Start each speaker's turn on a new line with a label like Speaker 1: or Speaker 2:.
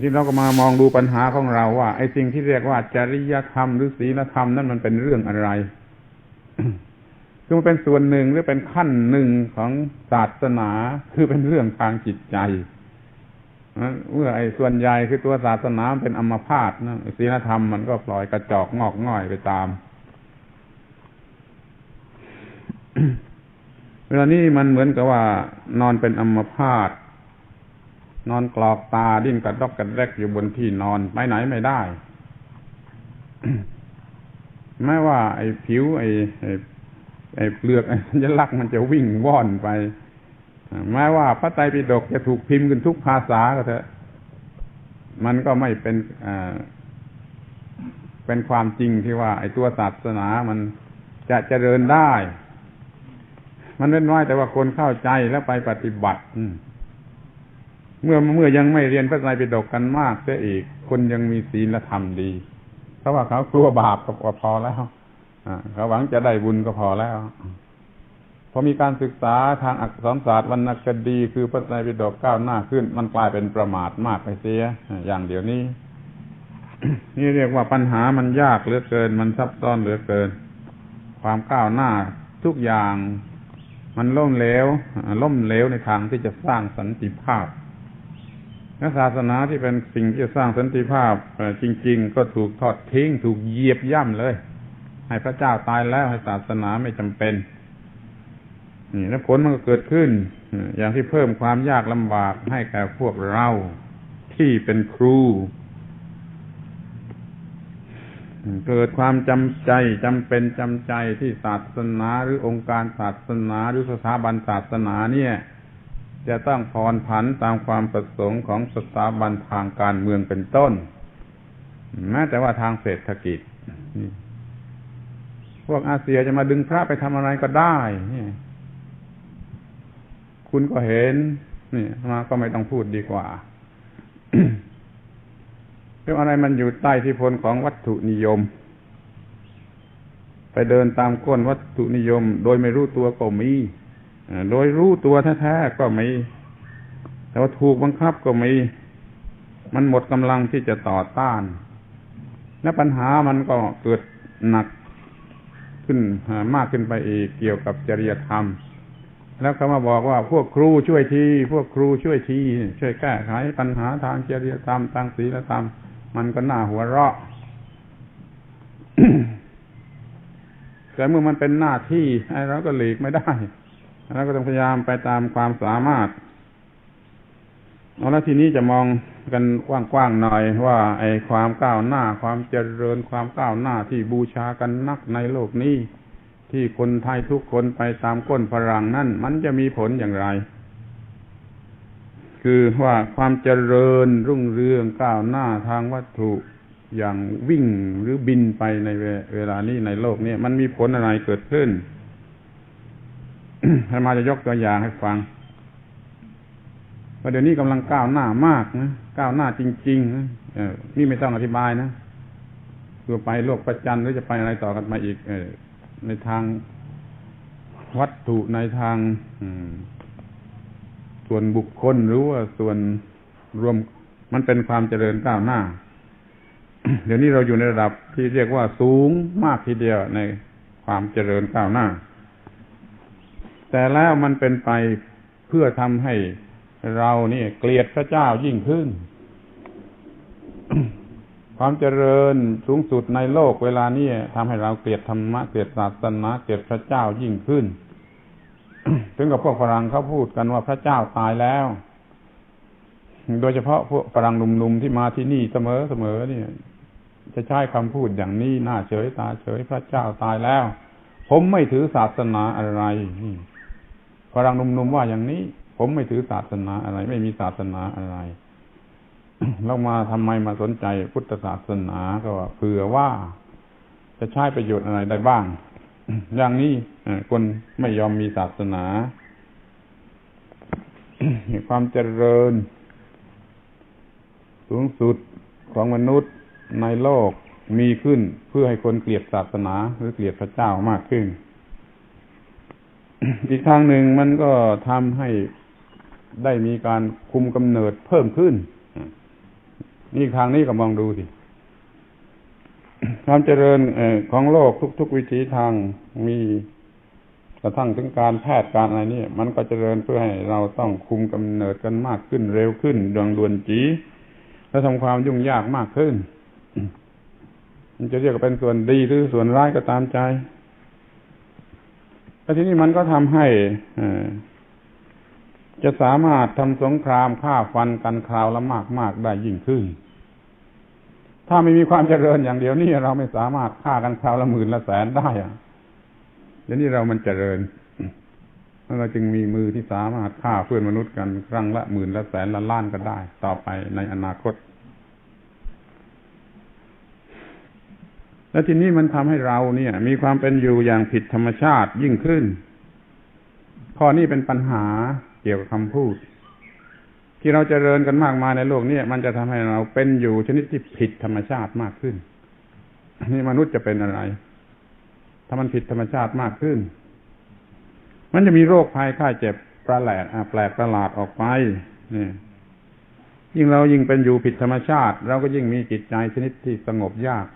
Speaker 1: ที่เราก็มามองดูปัญหาของเราว่า ไอ้สิ่งที่เรียกว่าจริยธรรมหรือศีลธรรมนั่นมันเป็นเรื่องอะไรคือมันเป็นส่วนหนึ่งหรือเป็นขั้นหนึ่งของศาสนาคือเป็นเรื่องทางจิตใจเมื่อไอ้ส่วนใหญ่คือตัวศาสนาเป็นอมพาตนะศีลธรรมมันก็ปล่อยกระจอกงอกง่อยไปตามเวลานี้มันเหมือนกับว่านอนเป็นอัมพาต นอนกรอกตาดิ้นกระดอกกระแดกอยู่บนที่นอนไปไหนไม่ได้แม้ว่า ไอ้ผิว ไอ้ไอ้ไอเปลือกไอ้สัญลักษณ์มันจะวิ่งว่อนไปแม้ว่าพระไตรปิฎกจะถูกพิมพ์กันทุกภาษาก็เถอะ มันก็ไม่เป็นเป็นความจริงที่ว่า ไอ้ตัวศาสนามันจะเจริญได้ มันเป็นน้อยแต่ว่าคนเข้าใจแล้วไปปฏิบัติ เมื่อเมื่อยังไม่เรียนพระไตรปิฎกกันมากเสียอีก คนยังมีศีลธรรมดีเพราะว่าเขากลัวบาปก็พอแล้วเขาหวังจะได้บุญก็พอแล้วพอมีการศึกษาทางอักษรศาสตร์วรรณคดีคือพระไตรปิฎกก้าวหน้าขึ้น มันกลายเป็นประมาทมากไปเสียอย่างเดี๋ยวนี้ นี่เรียกว่าปัญหามันยากเหลือเกิน มันซับซ้อนเหลือเกิน ความก้าวหน้าทุกอย่าง มันล่มเหลวล่มเหลวในทางที่จะสร้างสันติภาพ และศาสนาที่เป็นสิ่งที่สร้างสันติภาพจริง ๆ ก็ถูกทอดทิ้ง ถูกเหยียบย่ำเลย ให้พระเจ้าตายแล้วให้ศาสนาไม่จำเป็นนี่แล้วผลมันก็เกิดขึ้น อย่างที่เพิ่มความยากลำบากให้แก่พวกเราที่เป็นครู เกิดความจำใจจำเป็นจำใจที่ศาสนาหรือองค์การศาสนาหรือสถาบันศาสนาเนี่ย จะต้องผ่อนผันตามความประสงค์ของสถาบันทางการเมืองเป็นต้นแม้แต่ว่าทางเศรษฐกิจพวกอาเซียจะมาดึงพระไปทำอะไรก็ได้คุณก็เห็น นี่มาก็ไม่ต้องพูดดีกว่าเรื่องอะไรมันอยู่ใต้ที่พลของวัตถุนิยม ไปเดินตามก้นวัตถุนิยม โดยไม่รู้ตัวก็มี โดยรู้ตัวแท้ๆก็มี แต่ว่าถูกบังคับก็มี มันหมดกำลังที่จะต่อต้าน และปัญหามันก็เกิดหนักขึ้นมากขึ้นไปอีกเกี่ยวกับจริยธรรม แล้วเขามาบอกว่าพวกครูช่วยที พวกครูช่วยที ช่วยแก้ไขปัญหาทางจริยธรรมทางศีลธรรม มันก็น่าหัวเราะแต่เมื่อมันเป็นหน้าที่ไอ้เราก็หลีกไม่ได้ เราก็ต้องพยายามไปตามความสามารถเอาละทีนี้จะมองกันกว้างๆหน่อยว่าไอ้ความก้าวหน้าความเจริญความก้าวหน้าที่บูชากันนักในโลกนี้ ที่คนไทยทุกคนไปตามก้นฝรั่งนั่นมันจะมีผลอย่างไร คือว่าความเจริญรุ่งเรืองก้าวหน้าทางวัตถุอย่างวิ่งหรือบินไปในเวลานี้ในโลกนี้มันมีผลอะไรเกิดขึ้น ให้มาจะยกตัวอย่างให้ฟังว่าเดี๋ยวนี้กำลังก้าวหน้ามากนะก้าวหน้าจริง ๆนะนี่ไม่ต้องอธิบายนะคือไปโลกประจันหรือจะไปอะไรต่อกันมาอีกเอในทางวัตถุในทางส่วนบุคคลหรือว่าส่วนรวมมันเป็นความเจริญก้าวหน้า เดี๋ยวนี้เราอยู่ในระดับที่เรียกว่าสูงมากทีเดียวในความเจริญก้าวหน้า แต่แล้วมันเป็นไปเพื่อทำให้เรานี่เกลียดพระเจ้ายิ่งขึ้น ความเจริญสูงสุดในโลกเวลานี้ทำให้เราเกลียดธรรมะเกลียดศาสนาเกลียดพระเจ้ายิ่งขึ้น ถึงกับพวกฝรั่งเขาพูดกันว่าพระเจ้าตายแล้ว โดยเฉพาะพวกฝรั่งหนุ่มๆที่มาที่นี่เสมอเสมอเนี่ย จะใช้คำพูดอย่างนี้หน้าเฉยตาเฉยพระเจ้าตายแล้ว ผมไม่ถือศาสนาอะไร ฝรั่งหนุ่มๆว่าอย่างนี้ ผมไม่ถือศาสนาอะไร ไม่มีศาสนาอะไรเรามาทำไมมาสนใจพุทธศาสนาก็ว่าเผื่อว่าจะใช้ประโยชน์อะไรได้บ้าง อย่างนี้คนไม่ยอมมีศาสนาความเจริญ สูงสุดของมนุษย์ในโลกมีขึ้นเพื่อให้คนเกลียดศาสนาหรือเกลียดพระเจ้ามากขึ้น อีกทางหนึ่งมันก็ทำให้ได้มีการคุมกำเนิดเพิ่มขึ้น นี่ทางนี้ก็มองดูสิความเจริญอของโลกทุก ๆ วิถีทางมีกระทั่งถึงการแพทย์การอะไรนี่มันก็เจริญเพื่อให้เราต้องคุมกำเนิดกันมากขึ้นเร็วขึ้นดวงดวนจีและทำความยุ่งยากมากขึ้น มันจะเรียกว่าเป็นส่วนดีหรือส่วนร้ายก็ตามใจ แต่ทีนี้มันก็ทำให้จะสามารถทำสงครามฆ่าฟันกันคราวละมากมากได้ยิ่งขึ้น ถ้าไม่มีความเจริญอย่างเดียวนี่เราไม่สามารถฆ่ากันคราวละหมื่นละแสนได้อะเดี๋ยวนี้เรามันเจริญเราจึงมีมือที่สามารถฆ่าเพื่อนมนุษย์กันครั้งละหมื่นละแสนละล้านก็ได้ ต่อไปในอนาคต และทีนี้มันทำให้เราเนี่ย มีความเป็นอยู่อย่างผิดธรรมชาติยิ่งขึ้น ข้อนี้เป็นปัญหาเกี่ยวกับคำพูด ที่เราจเจริญกันมากมายในโลกนี้มันจะทำให้เราเป็นอยู่ชนิดที่ผิดธรรมชาติมากขึ้น นี่มนุษย์จะเป็นอะไร ถ้ามันผิดธรรมชาติมากขึ้น มันจะมีโรคภัยไข้เจ็บประหลาดแปลกประหลาดออกไปนี่ยิ่งเรายิ่งเป็นอยู่ผิดธรรมชาติ เราก็ยิ่งมีจิตใจชนิดที่สงบยาก